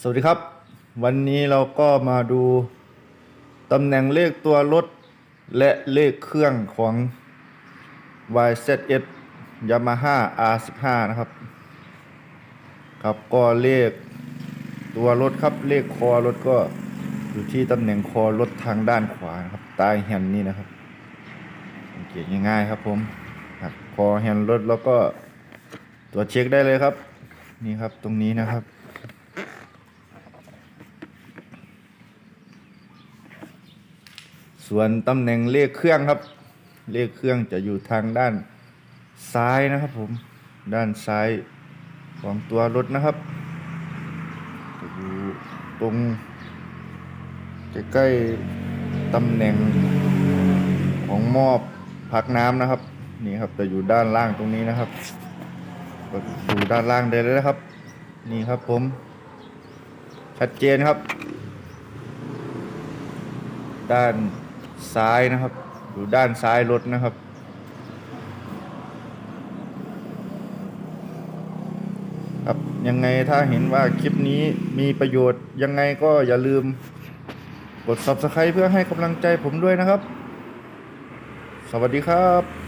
สวัสดีครับ วันนี้เราก็มาดูตำแหน่งเลขตัวรถ และเลขเครื่องของ YZS Yamaha R15 นะครับ ครับก็เลขตัวรถครับเลขคอรถก็อยู่ที่ตำแหน่งคอรถทางด้านขวานะครับใต้แฮนด์นี่นะครับสังเกตง่ายๆครับผมครับคอแฮนด์รถแล้วก็ตัวจเช็คได้เลยครับ นี่ครับตรงนี้นะครับ ส่วนตำแหน่งเลขเครื่องครับ เลขเครื่องจะอยู่ทางด้านซ้ายนะครับผม ด้านซ้ายของตัวรถนะครับจะอยู่ตรงใกล้ๆตำแหน่งของหมอบพักน้ำนะครับ นี่ครับจะอยู่ด้านล่างตรงนี้นะครับก็อยู่ด้านล่างได้เลยนะครับ นี่ครับผม ชัดเจนครับ ด้าน ซ้ายนะครับ อยู่ด้านซ้ายรถนะครับ ครับยังไงถ้าเห็นว่าคลิปนี้มีประโยชน์ยังไงก็อย่าลืมกด subscribe เพื่อให้กำลังใจผมด้วยนะครับ สวัสดีครับ